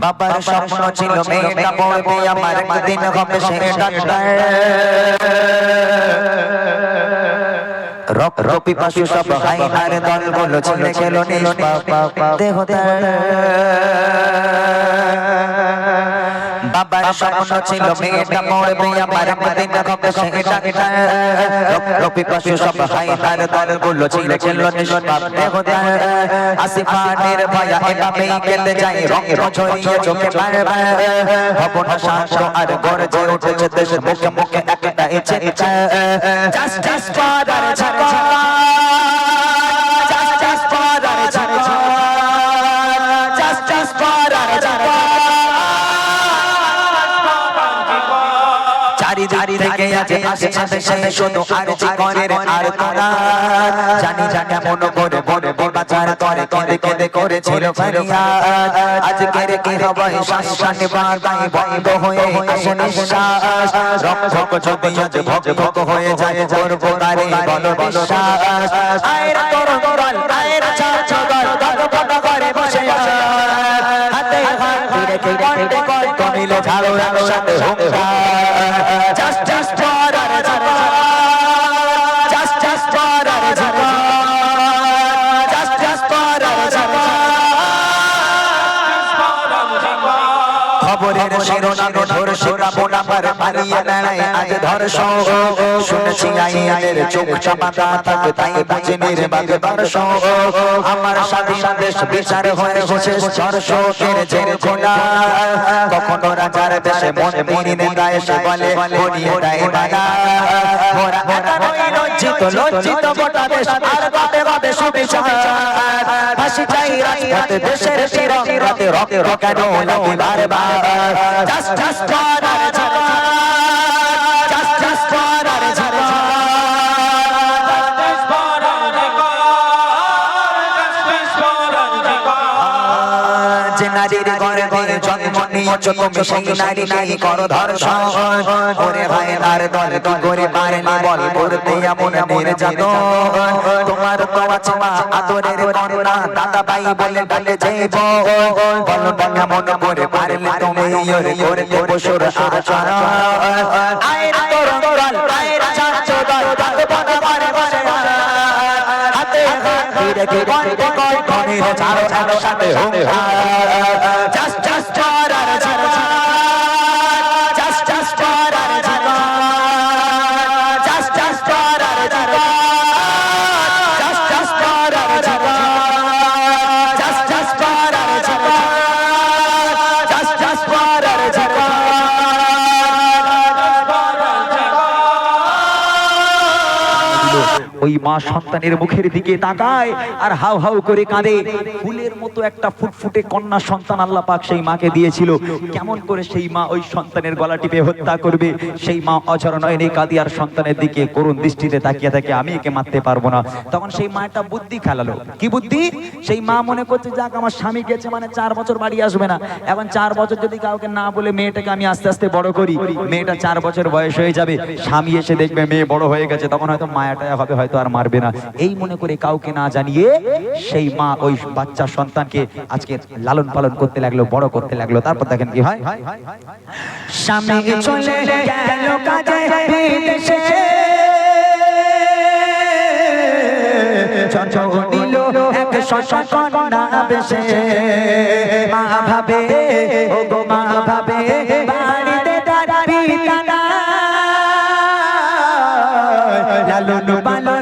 বাবার স্বপ্ন ছিল মেয়েটা পড়বে আমার একদিন হবে সে ডাক্তার রক রপি পাশু সব হাইনার দল বলো ছেলে ছিল নিষ্পাপ। দেহ বাবার স্বপ্ন ছিল মেয়েটা পড়বে আমার একদিন হবে সে ডাক্তার রপি পাশু সব হাইনার দল বলো ছেলে ছিল নিষ্পাপ দেহ তার আসিফানের ভায়া এভাবেই কেটে যায় রং ছড়িয়ে চোখে বারবার হব না শান্ত আর গর্জে উঠেছে দেশ মুখে মুখে একটা ইচ্ছে ইচ্ছে জাস্ট জাস্ট ফাদার ঝাকা থেকে আছে আসে আসে সে শুধু আর জীবনের আর তোরা জানি যা কেমন করে বলে বাজার করে, কেঁদে কেঁদে করেছিল ফরিয়াদ আজকের কি হবে শাসন বাগাই বন্ধ হয়ে আসে নিঃশ্বাস। রক্ষক যদি আজ ভগ ভগ হয়ে যায় করব তারে বল বিশ্বাস আয়রা তরুণ দল, আয়রা চার ছদল ভগবান করে বসে হাতে হাত রেখে কণ্ঠে কণ্ঠ মিলে ঝাড়ো একসাথে হুঙ্কার জাস্ট জাস্ট শিরোনামে ধর্ষিতা বোনাবার পালিয়ে বেড়ায় আজ ধর্ষণ শুনেছি আইনের চোখ চাপাতা থাকে তাই বুঝিনির বাগে দর্শন আমার স্বাধীন দেশ বিচার হয়ে বসে ধর্ষকের জের খোলা কখনো রাজার দেশে মন মিরিনে গায়ে সে বলে গড়িয়ে দেয় একানই লজ্জিত লজ্জিত বটা দেশ আর গাতে গাতে সুবিচার ভাসি চাই রাজপথে দেশের তিরঙ্গাতে রক্ত কেন লাগে বারবার জাস্ট জাস্ট যে নারীর ঘরে ঘরে জন্ম নিয়েছ তুমি সেই নারী নাই করো ধর্ষণ ওরে ভাই তার দল কি করে পারেনি বল? করতে এমন নির্যাতন। তোমার তো আছে মা আদরের কন্যা দাদা ভাই বলে বলে যাইব। বলো কেমন করে পারলে তুমি ওরে করে দেব সুর আচরণ আয়ের তরুণ দল আয়ের ছাত্র দল ভগবান করে বসে হাতে হাত রেখে কণ্ঠে কণ্ঠে ছাড়ো সাথে হুঙ্কার। মা সন্তানের মুখের দিকে তাকায় আর হাউ হাউ করে কাঁদে। ফুলের মতো একটা ফুটফুটে কন্যা সন্তান আল্লাহ পাক সেই মাকে দিয়েছিল। কেমন করে সেই মা ওই সন্তানের গলা টিপে হত্যা করবে? সেই মা অঝর নয়নে কাঁদি আর সন্তানের দিকে করুণ দৃষ্টিতে তাকিয়ে থাকে, আমি একে মারতে পারব না। তখন সেই মা একটা বুদ্ধি খেলালো। কি বুদ্ধি? সেই মা মনে করছে, যাক, আমার স্বামী গেছে মানে চার বছর বাড়ি আসবে না। এখন চার বছর যদি কাউকে না বলে মেয়েটাকে আমি আস্তে আস্তে বড় করি, মেয়েটা চার বছর বয়স হয়ে যাবে। স্বামী এসে দেখবে মেয়ে বড় হয়ে গেছে। তখন হয়তো মায়াটা হবে, হয়তো আর মারবে না। এই মনে করে কাউকে না জানিয়ে সেই মা ওই বাচ্চা সন্তানকে আজকে লালন পালন করতে লাগল, বড় করতে লাগল। তারপর দেখেন কি হয়? তার লালন পালন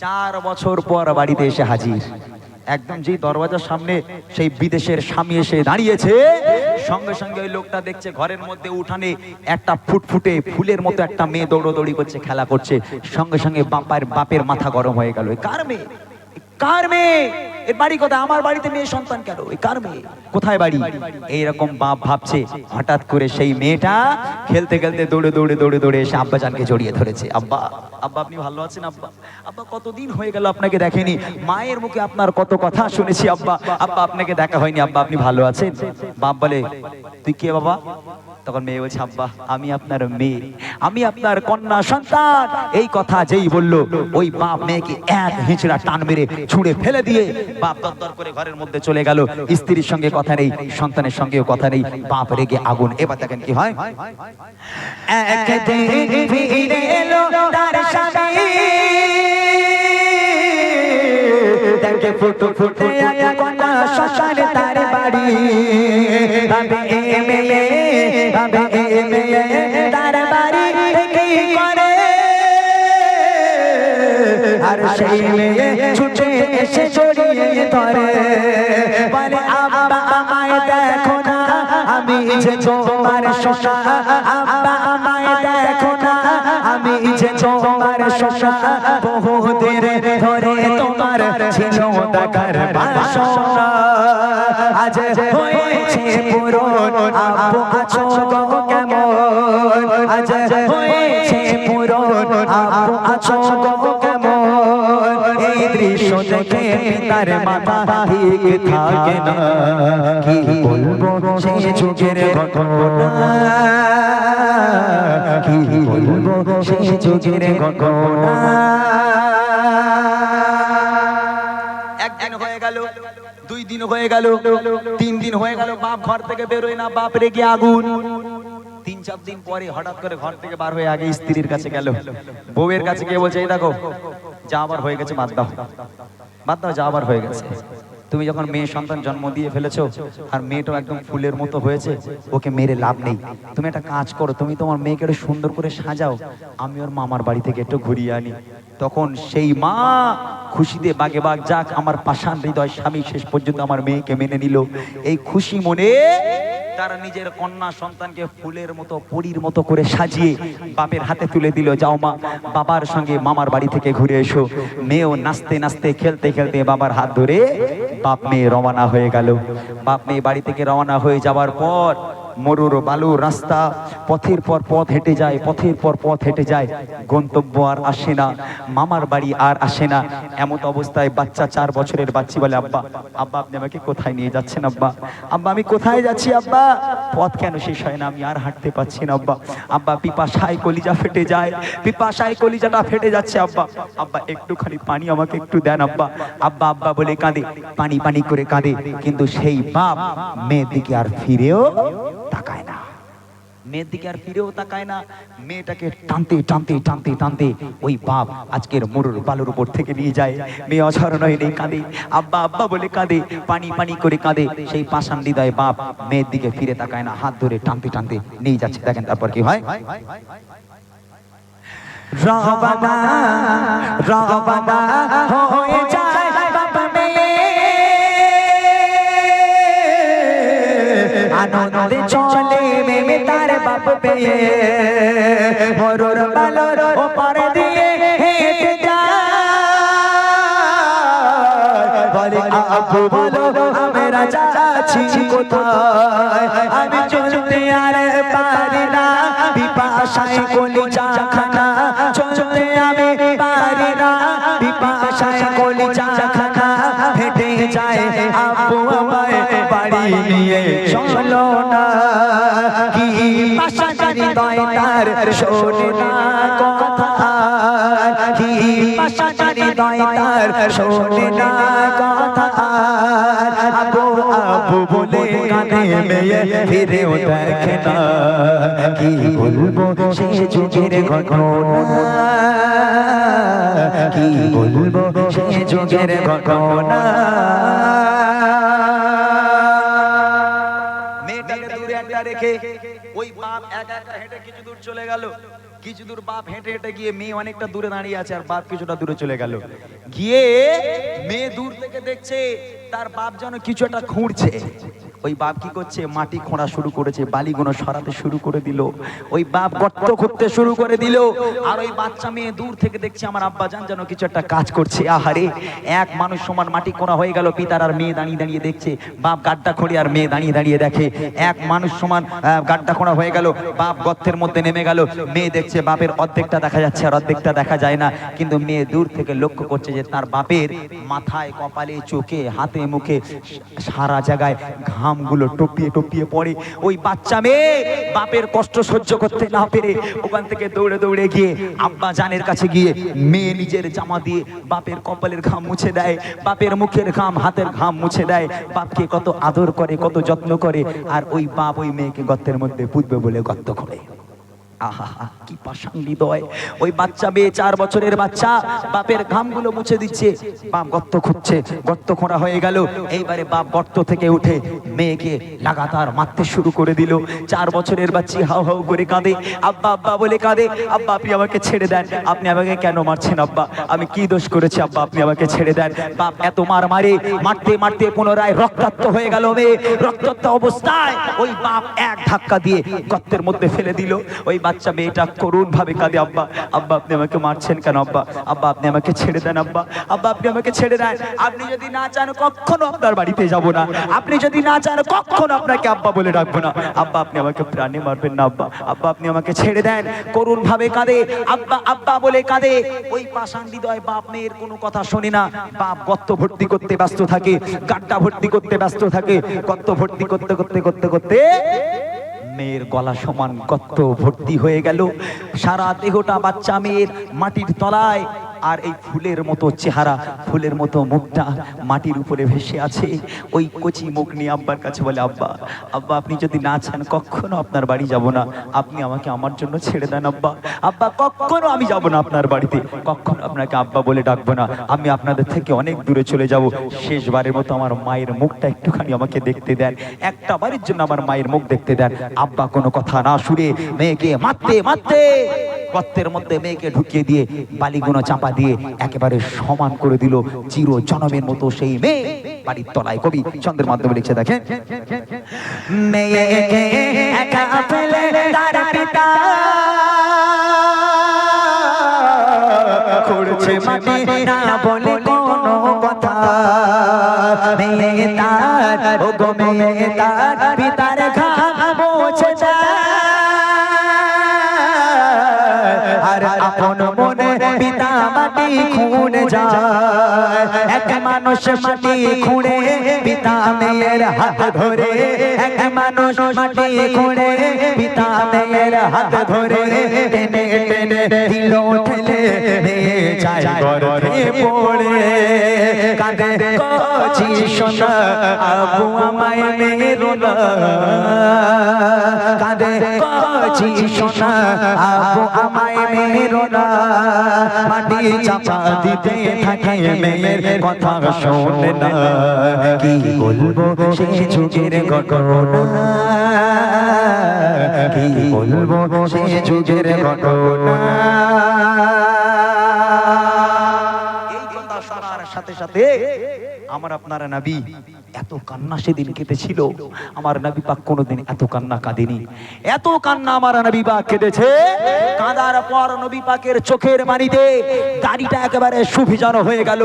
চার বছর পর বাড়িতে এসে হাজির। একদম যেই দরওয়াজার সামনে সেই বিদেশের স্বামী এসে দাঁড়িয়েছে, সঙ্গে সঙ্গে ওই লোকটা দেখছে ঘরের মধ্যে উঠানে একটা ফুটফুটে ফুলের মতো একটা মেয়ে দৌড়োদৌড়ি করছে, খেলা করছে, সঙ্গে সঙ্গে বাপার বাপের মাথা গরম হয়ে গেল। "এ কার মেয়ে? কার মেয়ে? এর বাড়ি কোথায়? আমার বাড়িতে মেয়ে সন্তান কেন? কার মেয়ে? কোথায় বাড়ি? এইরকম বাপ ভাবছে, হঠাৎ করে সেই মেয়েটা খেলতে খেলতে দৌড়ে দৌড়ে দৌড়ে দৌড়ে এসে আব্বা জানকে জড়িয়ে ধরেছে। আব্বা আব্বা আপনি ভালো আছেন আব্বা? আব্বা কতদিন হয়ে গেল আপনাকে দেখেনি? মায়ের মুখে আপনার কত কথা শুনেছি আব্বা। আব্বা, আপনাকে দেখা হয়নি। আব্বা, আপনি ভালো আছেন? বাপ বলে, তুই কে বাবা? তখন মেয়ে বলছে, আব্বা, আমি আপনার মেয়ে। আমি আপনার কন্যা সন্তান। এই কথা যেই বলল, ওই বাপ মেয়েকে এক হিঁচড়া টান মেরে ছুঁড়ে ফেলে দিয়ে বাপ দরদর করে ঘরের মধ্যে চলে গেল। স্ত্রীর সঙ্গে কথা নেই, সন্তানের সঙ্গেও কথা নেই। বাপ রেগে আগুন। এবার দেখেন কি হয়। ফুটো ফুটে শ্মশান তার বাড়ি। তার বাড়ি আর সেই মেয়ে ছুটে এসে জড়িয়ে ধরে। বলে, আব্বা আমায় দেখো না। আমি যে তোমার শশা, আব্বা, আমায় দেখো না। আমি যে তোমার শশা, বহুদিন ধরে তোমার ছিল দেখার বাসনা। আজ হয়েছে পুরন, আব্বু, আছো কেমন? আজ হয়েছে পুরন, আব্বু, আছো দেখে পিতার মাথা ঠিক থাকে না। কি বলব সেই যুগের ঘটনা? কি বলব সেই যুগের ঘটনা? একদিন হয়ে গেল দুই দিন হয়ে গেল তিন দিন হয়ে গেল বাপ ঘর থেকে বেরোয় না বাপ রেগে আগুন। তিন চার দিন পরে হঠাৎ করে ঘর থেকে বার হয়ে আগে স্ত্রীর কাছে গেল। বউয়ের কাছে গিয়ে বলছে এই দেখো যা আবার হয়ে গেছে, বাদ দাও। বাদ দাও, যা আবার হয়ে গেছে। তুমি যখন মেয়ে সন্তান জন্ম দিয়ে ফেলেছো, আর মেয়েটাও একদম ফুলের মতো হয়েছে, ওকে মেরে লাভ নেই। তুমি একটা কাজ করো, তুমি তোমার মেয়েকে একটু সুন্দর করে সাজাও, আমি ওর মামার বাড়ি থেকে একটু ঘুরিয়ে আনি। তখন সেই মা খুশিতে বাগে বাগ যাক, আমার পাষাণ হৃদয় স্বামী শেষ পর্যন্ত আমার মেয়েকে মেনে নিল। এই খুশি মনে তারা নিজের কন্যা সন্তানকে ফুলের মতো, পরীর মতো করে সাজিয়ে বাপের হাতে তুলে দিল। যাও মা, বাবার সঙ্গে মামার বাড়ি থেকে ঘুরে এসো। মেয়েও নাচতে নাচতে, খেলতে খেলতে বাবার হাত ধরে বাপ মেয়ে রওনা হয়ে গেল। বাপ মেয়ে বাড়ি থেকে রওনা হয়ে যাওয়ার পর মরুর বালুর রাস্তা, পথের পর পথ হেঁটে যায়, পথের পর পথ হেঁটে যায়। গন্তব্য আর আসে না, মামার বাড়ি আর আসে না। এমত অবস্থায় বাচ্চা চার বছরের বাচ্চি বলে, আব্বা আব্বা, আপনি আমাকে কোথায় নিয়ে যাচ্ছেন, আব্বা? আব্বা, আমি কোথায় যাচ্ছি, আব্বা? পথ কেন শেষ হয় না, আমি আর হাঁটতে পারছি না, আব্বা। আব্বা, পিপাসায় কলিজা ফেটে যায়, পিপাসায় কলিজাটা ফেটে যাচ্ছে, আব্বা। আব্বা, একটুখানি পানি আমাকে একটু দেন, আব্বা। আব্বা আব্বা, বলে কাঁদে, পানি পানি করে কাঁদে। কিন্তু সেই বাপ মেয়ের দিকে আর ফিরেও মেয়ের দিকে আর ফিরেও তাকায় না। মেয়েটাকে টানতে টানতে টানতে টানতে ওই বাপ আজকের মরুর বালুর উপর থেকে নিয়ে যায়। মেয়ে অঝর নয় নেই, কাঁদে। আব্বা আব্বা বলে কাঁদে, পানি পানি করে কাঁদে। সেই পাষাণ হৃদয় বাপ মেয়ের দিকে ফিরে তাকায় না, হাত ধরে টানতে টানতে নিয়ে যাচ্ছে। দেখেন তারপর কি হয়? রবানা রবানা হয়ে যায়। আনন্দে চলে মেমে তার বাপ পেয়ে। মরুর বালর ওপর দিয়ে হেঁটে যায়। বলে আপু বলো আমরা যাচ্ছি কোথায়? আমি তার শোনে না কথা কি পাশাচারি দয় তার শোনে না কথা। আবু আবু বলে কানে মেয়ে ফিরেও দেখে না। কি বলব সে যুগের ঘটনা? কি বলব সে যুগের ঘটনা? মেয়েটাকে দূরে একটা রেখে বাপ একা একা হেঁটে কিছু দূর চলে গেল। কিছু দূর বাপ হেঁটে হেঁটে গিয়ে মেয়ে অনেকটা দূরে দাঁড়িয়ে আছে আর বাপ কিছুটা দূরে চলে গেল। গিয়ে মেয়ে দূর থেকে দেখছে, তার বাপ যেন কিছু একটা খুঁড়ছে। ওই বাপ কি করছে? মাটি খোঁড়া শুরু করেছে, বালিগুলো সরাতে শুরু করে দিল। ওই বাপ গর্ত খুঁড়তে শুরু করে দিল। আর ওই বাচ্চা মেয়ে দূর থেকে দেখছে, আমার আব্বা জান যেন কিছু একটা কাজ করছে। আহারে, এক মানুষ সমান মাটি খোঁড়া হয়ে গেল, পিতার আর মেয়ে দাঁড়িয়ে দাঁড়িয়ে দেখছে। বাপ গাড্ডা খোঁড়ে আর মেয়ে দাঁড়িয়ে দাঁড়িয়ে দেখে। এক মানুষ সমান গাড্ডা খোঁড়া হয়ে গেল, বাপ গর্তের মধ্যে নেমে গেল। মেয়ে দেখছে বাপের অর্ধেকটা দেখা যাচ্ছে আর অর্ধেকটা দেখা যায় না। কিন্তু মেয়ে দূর থেকে লক্ষ্য করছে যে তার বাপের মাথায়, কপালে, চোখে, হাতে, মুখে সারা জায়গায় ঘামগুলো টপিয়ে টপিয়ে পড়ে ওই বাচ্চা মেয়ে বাপের কষ্ট সহ্য করতে না পেরে ওখান থেকে দৌড়ে দৌড়ে গিয়ে আব্বা জানের কাছে গিয়ে মেয়ে নিজের জামা দিয়ে বাপের কপালের ঘাম মুছে দেয়, বাপের মুখের ঘাম, হাতের ঘাম মুছে দেয়। বাপকে কত আদর করে, কত যত্ন করে, আর ওই বাপ ওই মেয়েকে গর্তের মধ্যে পুঁতবে বলে গর্ত করে। আহা কি পাষাণ হৃদয় ওই বাচ্চা মেয়ে, চার বছরের বাচ্চা, বাপের ঘামগুলো মুছে দিচ্ছে। বাপ গর্ত খুঁজছে, গর্ত খোঁড়া হয়ে গেল। এইবারে বাপ গর্ত থেকে উঠে মেয়েকে লাগাতার মারতে শুরু করে দিল। চার বছরের বাচ্চি হাউ হাউ করে কাঁদে। আব্বা আব্বা বলে কাঁদে, আব্বা, আপনি আমাকে ছেড়ে দেন। আপনি আমাকে কেন মারছেন, আব্বা? আমি কি দোষ করেছি, আব্বা? আপনি আমাকে ছেড়ে দেন। বাপ এত মার মারে, মারতে মারতে পুনরায় রক্তাক্ত হয়ে গেল মেয়ে। রক্তাক্ত অবস্থায় ওই বাপ এক ধাক্কা দিয়ে গর্তের মধ্যে ফেলে দিল। ওই বাচ্চা মেয়েটা করুণ ভাবে কাঁদে, আব্বা আব্বা, আপনি আমাকে মারছেন কেন, আব্বা? আব্বা, আপনি আমাকে ছেড়ে দেন, আব্বা। আব্বা, আপনি আমাকে ছেড়ে দেন। আপনি যদি না চান কখনো আপনার বাড়িতে যাব না। আপনি যদি না চান কখনো আপনাকে আব্বা বলে ডাকবো না। আব্বা, আপনি আমাকে প্রাণে মারবেন না, আব্বা। আব্বা, আপনি আমাকে ছেড়ে দেন। করুণ ভাবে কাঁদে। আব্বা আব্বা বলে কাঁদে। ওই পাষাণ হৃদয় বাপ মেয়ের কোনো কথা শোনে না। বাপ গর্ত ভর্তি করতে ব্যস্ত থাকে, গাড্ডা ভর্তি করতে ব্যস্ত থাকে, গর্ত ভর্তি করতে করতে করতে করতে মেয়ের গলা সমান গর্ত ভর্তি হয়ে গেল। সারা দেহটা বাচ্চা মেয়ের মাটির তলায় আর এই ফুলের মতো চেহারা, ফুলের মতো মুখটা মাটির উপরে ভেসে আছে। ওই কচি মুখ নিয়ে আব্বার কাছে বলে, আব্বা আব্বা, আপনি যদি না চান, কখনো আপনার বাড়ি যাব না। আপনি আমাকে আমার জন্য ছেড়ে দেন, আব্বা। আব্বা, কখনো আমি যাব না আপনার বাড়িতে। কখনো আপনাকে আব্বা বলে ডাকবো না। আমি আপনাদের থেকে অনেক দূরে চলে যাব। শেষবারের মতো আমার মায়ের মুখটা একটুখানি আমাকে দেখতে দেন। একটা বারের জন্য আমার মায়ের মুখ দেখতে দেন। আব্বা, কোনো কথা না শুনে মেয়েকে মারতে মারতে, গর্তের মধ্যে মেয়েকে ঢুকিয়ে দিয়ে বালিগুলো চাপা দিয়ে একেবারে সমান করে দিল চির জনমের মতো সেই মেয়ে বাড়ির তলায়। কবি চন্দ্রের মাধ্যমে লিখছে, দেখেন। কথা। মাটি খুঁড়ে যায়। এক মানুষ মাটি খুঁড়ে পিতা মেয়ের হাত ধরে। এক মানুষ মাটি খুঁড়ে পিতা মেয়ের হাত ধরে। টেনে টেনে দিল ঠেলে যায় গর্ভে পড়ে। কাঁদে, কচি সোনা, আবু আমায় মেরো কাঁদে কচি সোনা আবু আমায় মেরো না। মাটি চাপা দিতে কথা শোনে সাথে সাথে আমার আপনার নবী এত কান্না সেদিন কেঁদেছিল। আমার নবী পাক কোনোদিন এত কান্না কাঁদেনি। এত কান্না আমার নবী পাক কেঁদেছে। কাঁদার পর নবী পাকের চোখের মানিতে দাড়িটা একেবারে সুভিজানো হয়ে গেল।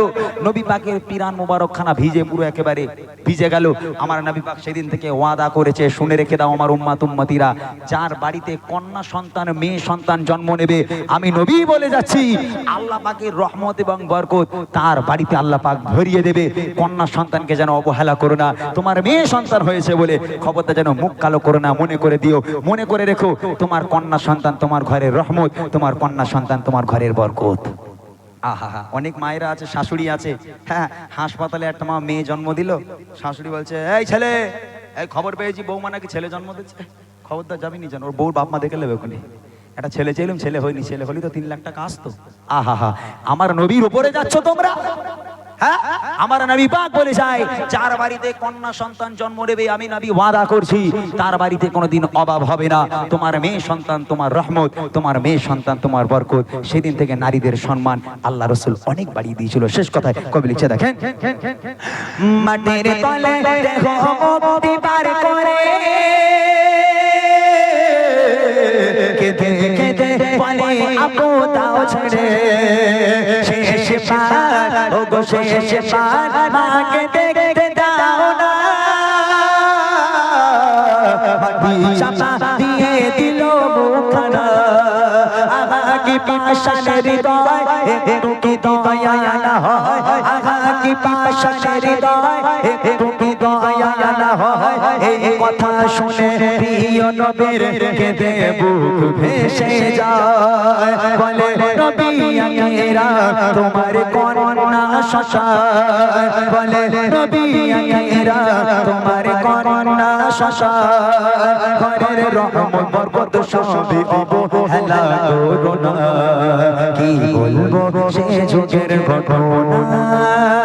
নবী পাকের পিরান মোবারক খানা ভিজে পুরো একেবারে ভিজে গেল। আমার নবী পাক সেদিন থেকে ওয়াদা করেছে, শুনে রেখে দাও আমার উম্মাত উম্মতিরা, যার বাড়িতে কন্যা সন্তান, মেয়ে সন্তান জন্ম নেবে, আমি নবী বলে যাচ্ছি। আল্লাহ পাকের রহমত এবং বরকত তার বাড়িতে আল্লাহ পাক ভরিয়ে দেবে। কন্যা সন্তানকে যেন অবহেলা করো না। তোমার মেয়ে সন্তান হয়েছে বলে খবরটা যেন মুখ কালো করো না, মনে করে দিও। মনে করে রেখো, তোমার কন্যা সন্তান তোমার ঘরের রহমত, তোমার কন্যা সন্তান তোমার ঘরের বরকত। আহা, অনেক মায়েরা আছে, শাশুড়ি আছে। হ্যাঁ হাসপাতালে একটা মা মেয়ে জন্ম দিল। শাশুড়ি বলছে, এই ছেলে, এই খবর পেয়েছি, বৌমা নাকি ছেলে জন্ম দিচ্ছে? খবরদার যাবি নি ওর বউর বাপ মা দেখে নেবে ওখানে একটা ছেলে চাইলাম ছেলে হয়নি, ছেলে হলি তো তিন লাখ টাকা আসতো। আহা, আমার নবীর উপরে যাচ্ছ তোমরা? হ্যাঁ? আমার নবী পাক বলে যায়, যার বাড়িতে কন্যা সন্তান জন্ম নেবে, আমি নবী ওয়াদা করছি। তার বাড়িতে কোনোদিন অভাব হবে না। তোমার মেয়ে সন্তান তোমার রহমত, তোমার মেয়ে সন্তান তোমার বরকত। সেদিন থেকে নারীদের সম্মান আল্লাহ রসুল অনেক বাড়িয়ে দিয়েছিল। শেষ কথায় কবি লিখছে, দেখেন। মাটির তলে করে। ছেড়ে। শেষ ও গো শেষ পার মাকে দেখতে দাও না। দিয়ে দিল মুখখানা। আহাকি পাশানের হৃদয়, একটু কি দয়া না হয়? আহাকি পাশানের হৃদয় একটু কি দয়া না হয়। এই কথা শুনে প্রিয় নবীর কেঁদে বুক ভেসে যায়। বলে, নবী আঙ্গেরা তোমার কন্যা শশায়। বলে, নবী আঙ্গেরা তোমার কন্যা শশায়। ঘরের রহমত বরকত সবে অবহেলা করো না কি বলব সে যুগের ঘটনা? কি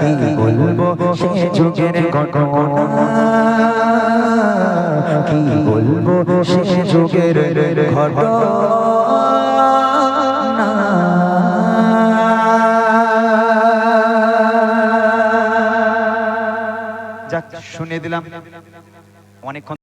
কি বলব সে যুগের কি বলব সে যুগের যাক শুনে দিলাম। অনেকক্ষণ